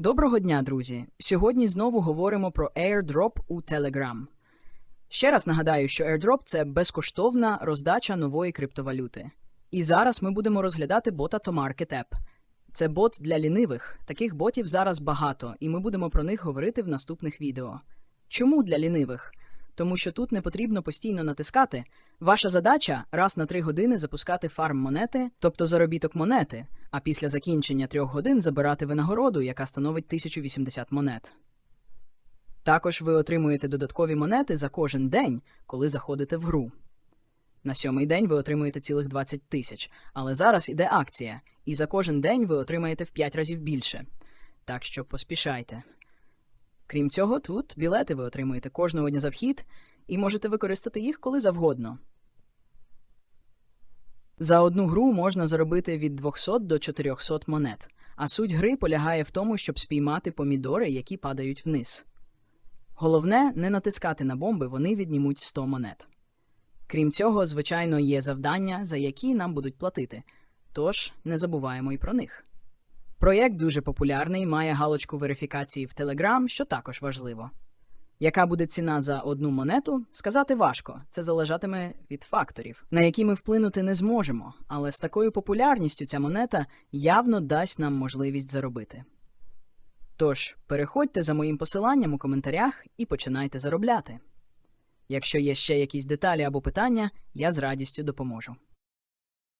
Доброго дня, друзі! Сьогодні знову говоримо про airdrop у Telegram. Ще раз нагадаю, що airdrop – це безкоштовна роздача нової криптовалюти. І зараз ми будемо розглядати бота ToMarketApp. Це бот для лінивих. Таких ботів зараз багато, і ми будемо про них говорити в наступних відео. Чому для лінивих? Тому що тут не потрібно постійно натискати. Ваша задача раз на 3 години запускати фарм монети, тобто заробіток монети, а після закінчення 3 годин забирати винагороду, яка становить 1080 монет. Також ви отримуєте додаткові монети за кожен день, коли заходите в гру. На сьомий день ви отримуєте цілих 20 тисяч, але зараз іде акція, і за кожен день ви отримаєте в 5 разів більше. Так що поспішайте. Крім цього, тут білети ви отримуєте кожного дня за вхід і можете використати їх коли завгодно. За одну гру можна заробити від 200 до 400 монет, а суть гри полягає в тому, щоб спіймати помідори, які падають вниз. Головне не натискати на бомби, вони віднімуть 100 монет. Крім цього, звичайно, є завдання, за які нам будуть платити, тож не забуваємо і про них. Проєкт дуже популярний, має галочку верифікації в Telegram, що також важливо. Яка буде ціна за одну монету, сказати важко. Це залежатиме від факторів, на які ми вплинути не зможемо, але з такою популярністю ця монета явно дасть нам можливість заробити. Тож, переходьте за моїм посиланням у коментарях і починайте заробляти. Якщо є ще якісь деталі або питання, я з радістю допоможу.